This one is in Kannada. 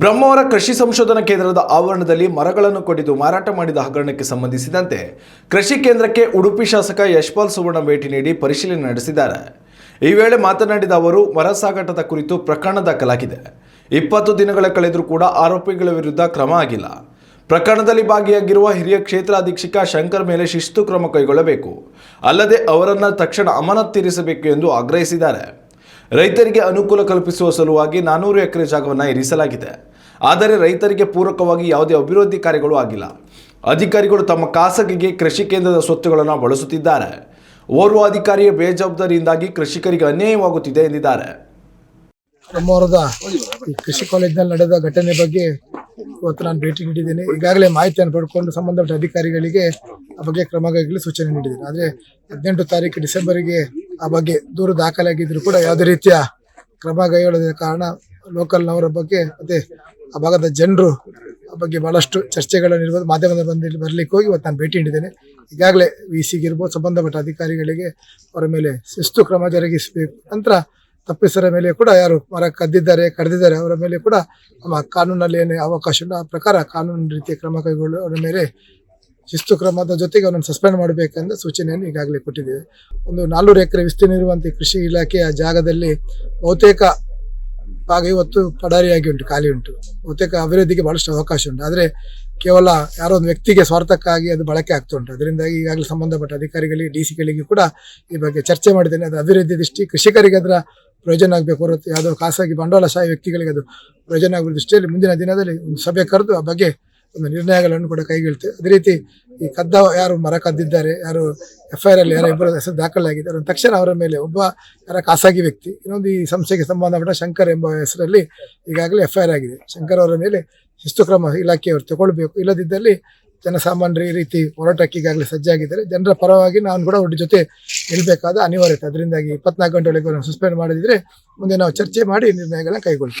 ಬ್ರಹ್ಮಾವರ ಕೃಷಿ ಸಂಶೋಧನಾ ಕೇಂದ್ರದ ಆವರಣದಲ್ಲಿ ಮರಗಳನ್ನು ಕಡಿದು ಮಾರಾಟ ಮಾಡಿದ ಹಗರಣಕ್ಕೆ ಸಂಬಂಧಿಸಿದಂತೆ ಕೃಷಿ ಕೇಂದ್ರಕ್ಕೆ ಉಡುಪಿ ಶಾಸಕ ಯಶ್ಪಾಲ್ ಸುವರ್ಣ ಭೇಟಿ ನೀಡಿ ಪರಿಶೀಲನೆ ನಡೆಸಿದ್ದಾರೆ. ಈ ವೇಳೆ ಮಾತನಾಡಿದ ಅವರು, ಮರ ಸಾಗಾಟದ ಕುರಿತು ಪ್ರಕರಣ ದಾಖಲಾಗಿದೆ. ಇಪ್ಪತ್ತು ದಿನಗಳ ಕಳೆದರೂ ಕೂಡ ಆರೋಪಿಗಳ ವಿರುದ್ಧ ಕ್ರಮ ಆಗಿಲ್ಲ. ಪ್ರಕರಣದಲ್ಲಿ ಭಾಗಿಯಾಗಿರುವ ಹಿರಿಯ ಕ್ಷೇತ್ರ ಅಧೀಕ್ಷಕ ಶಂಕರ್ ಮೇಲೆ ಶಿಸ್ತು ಕ್ರಮ ಕೈಗೊಳ್ಳಬೇಕು. ಅಲ್ಲದೆ ಅವರನ್ನು ತಕ್ಷಣ ಅಮಾನತ್ತಿರಿಸಬೇಕು ಎಂದು ಆಗ್ರಹಿಸಿದ್ದಾರೆ. ರೈತರಿಗೆ ಅನುಕೂಲ ಕಲ್ಪಿಸುವ ಸಲುವಾಗಿ ನಾನೂರು ಎಕರೆ ಜಾಗವನ್ನು ಇರಿಸಲಾಗಿದೆ. ಆದರೆ ರೈತರಿಗೆ ಪೂರಕವಾಗಿ ಯಾವುದೇ ಅಭಿವೃದ್ಧಿ ಕಾರ್ಯಗಳು ಆಗಿಲ್ಲ. ಅಧಿಕಾರಿಗಳು ತಮ್ಮ ಖಾಸಗಿಗೆ ಕೃಷಿ ಕೇಂದ್ರದ ಸ್ವತ್ತುಗಳನ್ನು ಬಳಸುತ್ತಿದ್ದಾರೆ. ಓರ್ವ ಅಧಿಕಾರಿಯ ಬೇಜವಾಬ್ದಾರಿಯಿಂದಾಗಿ ಕೃಷಿಕರಿಗೆ ಅನ್ಯಾಯವಾಗುತ್ತಿದೆ ಎಂದಿದ್ದಾರೆ. ಈ ಕೃಷಿ ಕಾಲೇಜಿನಲ್ಲಿ ನಡೆದ ಘಟನೆ ಬಗ್ಗೆ ಇವತ್ತು ನಾನು ಭೇಟಿ ನೀಡಿದ್ದೇನೆ. ಈಗಾಗಲೇ ಮಾಹಿತಿಯನ್ನು ಪಡ್ಕೊಂಡು ಸಂಬಂಧಪಟ್ಟ ಅಧಿಕಾರಿಗಳಿಗೆ ಆ ಬಗ್ಗೆ ಕ್ರಮಗಳಿಗೆ ಸೂಚನೆ ನೀಡಿದ್ದೇನೆ. ಆದರೆ ಹದಿನೆಂಟು ತಾರೀಕು ಡಿಸೆಂಬರ್ಗೆ ಆ ಬಗ್ಗೆ ದೂರು ದಾಖಲಾಗಿದ್ರು ಕೂಡ ಯಾವುದೇ ರೀತಿಯ ಕ್ರಮ ಕೈಗೊಳ್ಳದ ಕಾರಣ ಲೋಕಲ್ನವರ ಬಗ್ಗೆ ಮತ್ತೆ ಆ ಭಾಗದ ಜನರು ಆ ಬಗ್ಗೆ ಬಹಳಷ್ಟು ಚರ್ಚೆಗಳನ್ನು ಇರ್ಬೋದು, ಮಾಧ್ಯಮದ ಬಂದು ಬರಲಿಕ್ಕೆ ಹೋಗಿ ಇವತ್ತು ನಾನು ಭೇಟಿ ನೀಡಿದ್ದೇನೆ. ಈಗಾಗಲೇ ವಿ ಸಿಗಿರ್ಬೋದು ಸಂಬಂಧಪಟ್ಟ ಅಧಿಕಾರಿಗಳಿಗೆ ಅವರ ಮೇಲೆ ಶಿಸ್ತು ಕ್ರಮ ಜರುಗಿಸಬೇಕು. ನಂತರ ತಪ್ಪಿಸರ ಮೇಲೆ ಕೂಡ ಯಾರು ಮರ ಕದ್ದಿದ್ದಾರೆ, ಕಡ್ದಿದ್ದಾರೆ ಅವರ ಮೇಲೆ ಕೂಡ ನಮ್ಮ ಕಾನೂನಲ್ಲಿ ಏನೇ ಅವಕಾಶ ಆ ಪ್ರಕಾರ ಕಾನೂನು ರೀತಿಯ ಕ್ರಮ ಕೈಗೊಳ್ಳುವ ಅವರ ಮೇಲೆ ಶಿಸ್ತು ಕ್ರಮದ ಜೊತೆಗೆ ಅವನನ್ನು ಸಸ್ಪೆಂಡ್ ಮಾಡಬೇಕೆಂದ ಸೂಚನೆಯನ್ನು ಈಗಾಗಲೇ ಕೊಟ್ಟಿದ್ದೇವೆ ಒಂದು ನಾಲ್ನೂರು ಎಕರೆ ವಿಸ್ತೀರ್ಣ ಇರುವಂಥ ಕೃಷಿ ಇಲಾಖೆಯ ಜಾಗದಲ್ಲಿ ಬಹುತೇಕ ಭಾಗ ಇವತ್ತು ಪಡಾರಿಯಾಗಿ ಉಂಟು, ಖಾಲಿ ಉಂಟು. ಬಹುತೇಕ ಅಭಿವೃದ್ಧಿಗೆ ಬಹಳಷ್ಟು ಅವಕಾಶ ಉಂಟು. ಆದರೆ ಕೇವಲ ಯಾರೋ ಒಂದು ವ್ಯಕ್ತಿಗೆ ಸ್ವಾರ್ಥಕ್ಕಾಗಿ ಅದು ಬಳಕೆ ಆಗ್ತಾ ಉಂಟು. ಅದರಿಂದಾಗಿ ಈಗಾಗಲೇ ಸಂಬಂಧಪಟ್ಟ ಅಧಿಕಾರಿಗಳಿಗೆ, ಡಿ ಸಿಗಳಿಗೆ ಕೂಡ ಈ ಬಗ್ಗೆ ಚರ್ಚೆ ಮಾಡಿದ್ದೇನೆ. ಅದು ಅಭಿವೃದ್ಧಿ ದೃಷ್ಟಿ, ಕೃಷಿಕರಿಗೆ ಅದರ ಪ್ರಯೋಜನ ಆಗಬೇಕು ಹೊರತು ಯಾವುದೋ ಖಾಸಗಿ ಬಂಡವಾಳಶಾಹಿ ವ್ಯಕ್ತಿಗಳಿಗೆ ಅದು ಪ್ರಯೋಜನ ಆಗುವ ದೃಷ್ಟಿಯಲ್ಲಿ ಮುಂದಿನ ದಿನದಲ್ಲಿ ಒಂದು ಸಭೆ ಕರೆದು ಆ ಬಗ್ಗೆ ಒಂದು ನಿರ್ಣಯಗಳನ್ನು ಕೂಡ ಕೈಗೊಳ್ತೇವೆ ಅದೇ ರೀತಿ ಈ ಕದ್ದ ಯಾರು ಮರ ಕದ್ದಿದ್ದಾರೆ, ಯಾರು ಎಫ್ ಐ ಆರ್ ಅಲ್ಲಿ ಯಾರೋ ಇಬ್ಬರ ಹೆಸರು ದಾಖಲಾಗಿದೆ, ಅದನ್ನು ತಕ್ಷಣ ಅವರ ಮೇಲೆ ಒಬ್ಬ ಯಾರ ಖಾಸಗಿ ವ್ಯಕ್ತಿ, ಇನ್ನೊಂದು ಈ ಸಂಸ್ಥೆಗೆ ಸಂಬಂಧಪಟ್ಟ ಶಂಕರ್ ಎಂಬ ಹೆಸರಲ್ಲಿ ಈಗಾಗಲೇ ಎಫ್ ಐ ಆರ್ ಆಗಿದೆ. ಶಂಕರ್ ಅವರ ಮೇಲೆ ಶಿಸ್ತು ಕ್ರಮ ಇಲಾಖೆಯವರು ತಗೊಳ್ಬೇಕು. ಇಲ್ಲದಿದ್ದಲ್ಲಿ ಜನಸಾಮಾನ್ಯರು ಈ ರೀತಿ ಹೋರಾಟಕ್ಕೆ ಈಗಾಗಲೇ ಸಜ್ಜಾಗಿದ್ದಾರೆ. ಜನರ ಪರವಾಗಿ ನಾನು ಕೂಡ ಅವ್ರ ಜೊತೆ ಇರಬೇಕಾದ ಅನಿವಾರ್ಯತೆ. ಅದರಿಂದಾಗಿ ಇಪ್ಪತ್ನಾಲ್ಕು ಗಂಟೆ ಒಳಗೆ ಸಸ್ಪೆಂಡ್ ಮಾಡಿದರೆ ಮುಂದೆ ನಾವು ಚರ್ಚೆ ಮಾಡಿ ನಿರ್ಣಯಗಳನ್ನ ಕೈಗೊಳ್ತೀವಿ